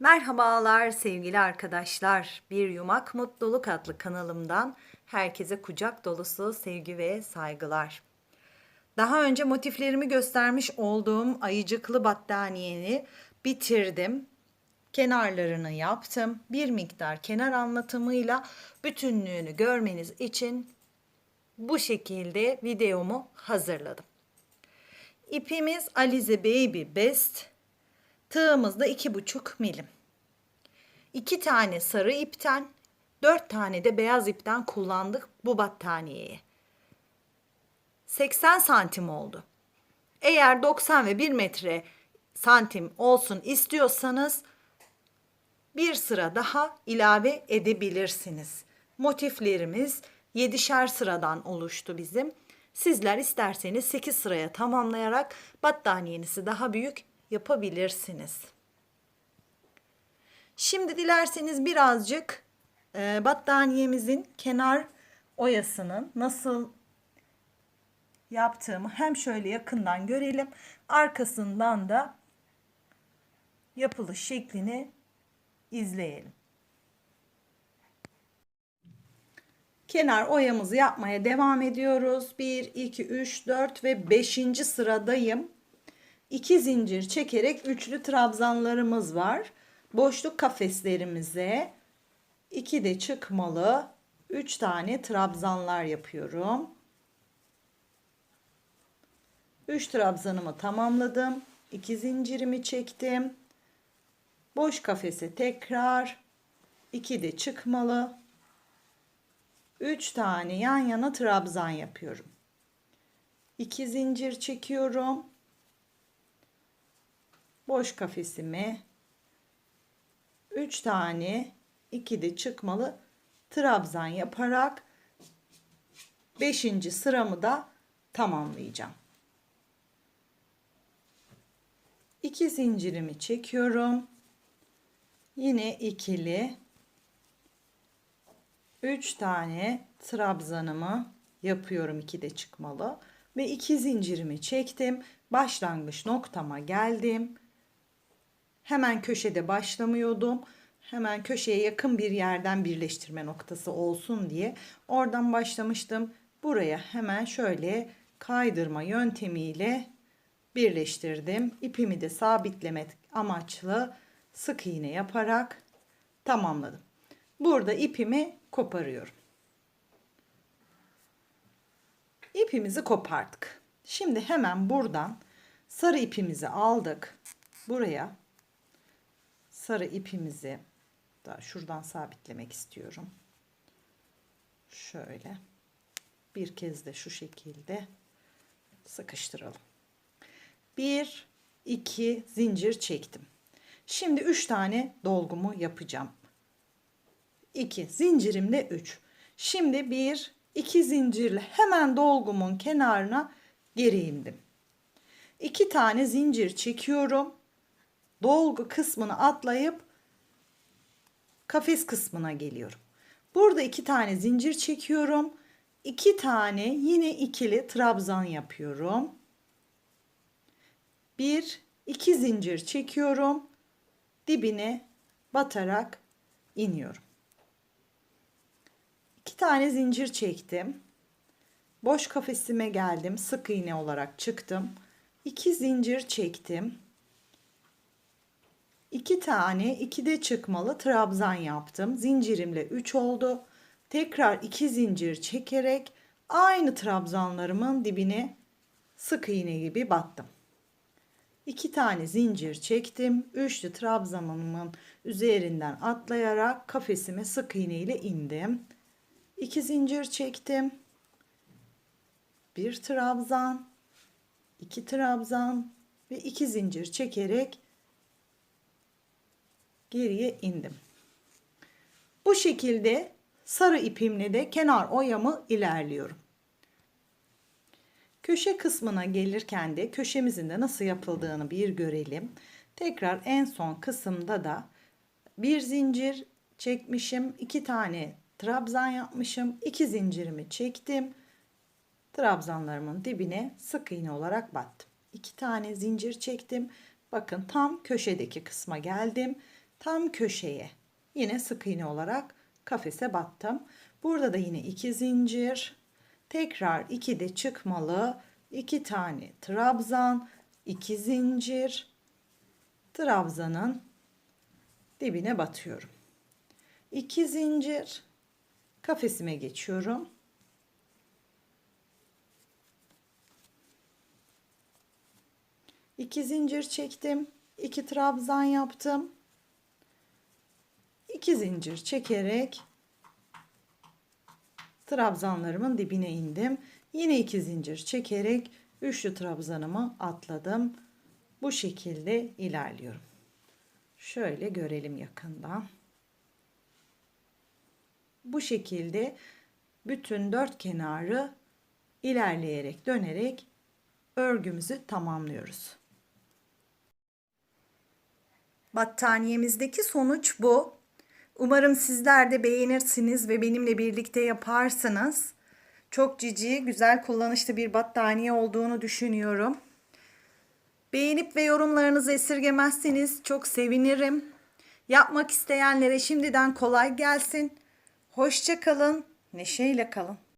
Merhabalar sevgili arkadaşlar. Bir Yumak Mutluluk adlı kanalımdan herkese kucak dolusu sevgi ve saygılar. Daha önce motiflerimi göstermiş olduğum ayıcıklı battaniyeni bitirdim. Kenarlarını yaptım. Bir miktar kenar anlatımıyla bütünlüğünü görmeniz için bu şekilde videomu hazırladım. İpimiz Alize Baby Best. Tığımız da 2,5 milim. 2 tane sarı ipten, 4 tane de beyaz ipten kullandık bu battaniyeyi. 80 santim oldu. Eğer 90 ve 1 metre santim olsun istiyorsanız bir sıra daha ilave edebilirsiniz. Motiflerimiz 7'şer sıradan oluştu bizim. Sizler isterseniz 8 sıraya tamamlayarak battaniyenizi daha büyük yapabilirsiniz. Şimdi dilerseniz birazcık e, battaniyemizin kenar oyasının nasıl yaptığımı hem şöyle yakından görelim. Arkasından da yapılış şeklini izleyelim. Kenar oyamızı yapmaya devam ediyoruz. 1, 2, 3, 4 ve 5. sıradayım. 2 zincir çekerek üçlü trabzanlarımız var. Boşluk kafeslerimize 2 de çıkmalı 3 tane trabzanlar yapıyorum. 3 trabzanımı tamamladım. 2 zincirimi çektim. Boş kafese tekrar 2 de çıkmalı 3 tane yan yana trabzan yapıyorum. 2 zincir çekiyorum. Boş kafesime 3 tane 2 de çıkmalı trabzan yaparak 5. sıramı da tamamlayacağım. 2 zincirimi çekiyorum. Yine ikili 3 tane trabzanımı yapıyorum 2 de çıkmalı ve 2 zincirimi çektim. Başlangıç noktama geldim. Hemen köşede başlamıyordum. Hemen köşeye yakın bir yerden birleştirme noktası olsun diye oradan başlamıştım. Buraya hemen şöyle kaydırma yöntemiyle birleştirdim. İpimi de sabitlemek amaçlı sık iğne yaparak tamamladım. Burada ipimi koparıyorum. İpimizi kopardık. Şimdi hemen buradan sarı ipimizi aldık. Buraya sarı ipimizi da şuradan sabitlemek istiyorum. Şöyle bir kez de şu şekilde sıkıştıralım. Bir, iki zincir çektim. Şimdi üç tane dolgumu yapacağım. 2 zincirimle 3. Şimdi 1 2 zincirle hemen dolgumun kenarına geri indim. 2 tane zincir çekiyorum. Dolgu kısmını atlayıp kafes kısmına geliyorum. Burada 2 tane zincir çekiyorum. 2 tane yine ikili trabzan yapıyorum. 1 2 zincir çekiyorum. Dibine batarak iniyorum. 2 tane zincir çektim. Boş kafesime geldim. Sık iğne olarak çıktım. 2 zincir çektim. 2 tane 2 de çıkmalı trabzan yaptım. Zincirimle 3 oldu. Tekrar 2 zincir çekerek aynı trabzanlarımın dibine sık iğne gibi battım. 2 tane zincir çektim. Üçlü trabzanımın üzerinden atlayarak kafesime sık iğne ile indim. 2 zincir çektim. Bir trabzan, iki trabzan ve iki zincir çekerek geriye indim. Bu şekilde sarı ipimle de kenar oyamı ilerliyorum. Köşe kısmına gelirken de köşemizin de nasıl yapıldığını bir görelim. Tekrar en son kısımda da bir zincir çekmişim. iki tane trabzan yapmışım. 2 zincirimi çektim. Trabzanlarımın dibine sık iğne olarak battım. 2 tane zincir çektim. Bakın tam köşedeki kısma geldim. Tam köşeye yine sık iğne olarak kafese battım. Burada da yine iki zincir. Tekrar iki de çıkmalı. iki tane trabzan, iki zincir. Trabzanın dibine batıyorum. 2 zincir kafesime geçiyorum. İki zincir çektim. iki trabzan yaptım. İki zincir çekerek trabzanlarımın dibine indim. Yine iki zincir çekerek üçlü trabzanımı atladım. Bu şekilde ilerliyorum. Şöyle görelim yakından. Bu şekilde bütün dört kenarı ilerleyerek dönerek örgümüzü tamamlıyoruz. Battaniyemizdeki sonuç bu. Umarım sizler de beğenirsiniz ve benimle birlikte yaparsınız. Çok cici, güzel kullanışlı bir battaniye olduğunu düşünüyorum. Beğenip ve yorumlarınızı esirgemezseniz çok sevinirim. Yapmak isteyenlere şimdiden kolay gelsin. Hoşça kalın, neşeyle kalın.